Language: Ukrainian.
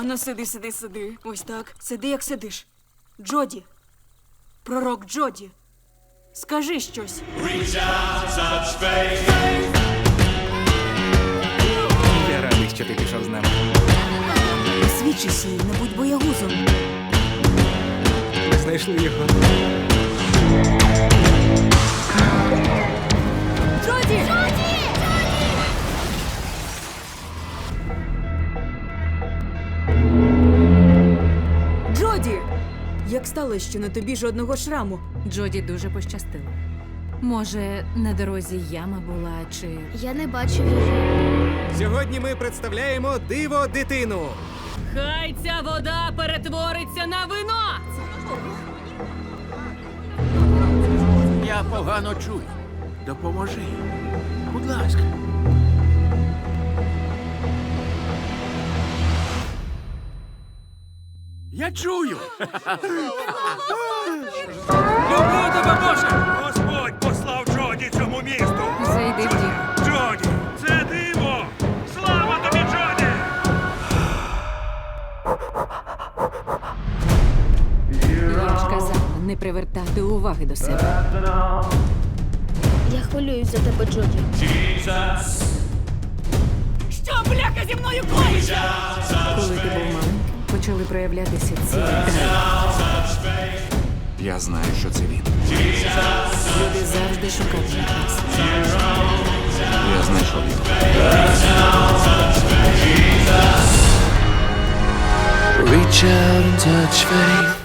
Ану, сиди, сиди, сиди. Ось так. Сиди, як сидиш. Джоді. Пророк Джоді. Скажи щось. Я радий, що ти пішов з нами. Свідчися, не будь боягузом. Ми знайшли його. Як сталося, що на тобі жодного шраму? Джоді дуже пощастило. Може, на дорозі яма була чи. Я не бачив її. Сьогодні ми представляємо диво дитину. Хай ця вода перетвориться на вино! Я погано чую. Допоможи. Будь ласка. Я чую. Люблю тебе, Боже! Господь послав Джоді цьому місту! Зайди в дім. Джоді! Це диво! Слава тобі, Джоді! Я ж казала, не привертати уваги до себе. Я хвилююсь за тебе, Джоді. Що, бляха, зі мною коїться? Коли ти був почали проявлятися ці. Я знаю, що це він. Люди завжди шукають нас. Я знайшов його. Reach out and touch faith.